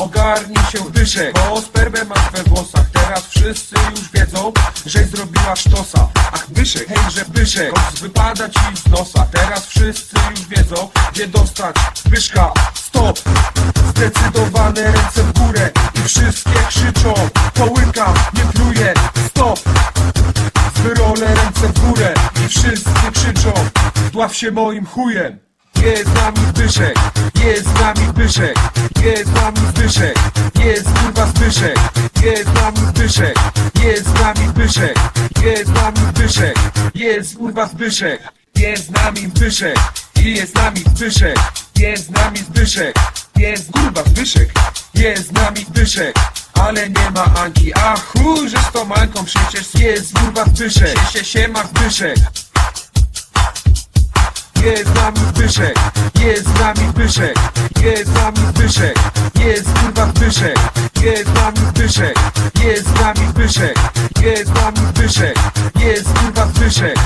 ogarnij się Zbyszek Bo spermę masz we włosach. Teraz wszyscy już wiedzą, że zrobiła sztosa. Ach Byszek, hejże Byszek Choć wypada ci z nosa. Teraz wszyscy już wiedzą, gdzie dostać Byszka, stop! Zdecydowane ręce w górę I wszystkie krzyczą. Połyka, nie pluje, stop! Wyrolę ręce w górę i wszyscy krzyczą. Dław się moim chujem Jest z nami Zbyszek, jest z nami Zbyszek Jest z nami Zbyszek, jest kurwa Zbyszek Jest z nami Zbyszek, jest z nami Zbyszek Jest z nami Zbyszek, jest kurwa Zbyszek Jest z nami Zbyszek i jest z nami Zbyszek Jest z nami Zbyszek, jest kurwa Zbyszek Jest z nami Zbyszek ale nie ma Anki, a chuj, że z tą Anką przecież jest kurwa Zbyszek, się, się ma Zbyszek. Jest z nami Zbyszek, jest z nami Zbyszek, jest z nami Zbyszek, jest kurwa Zbyszek, jest z nami Zbyszek, jest z nami Zbyszek, jest z nami Zbyszek, jest kurwa Zbyszek,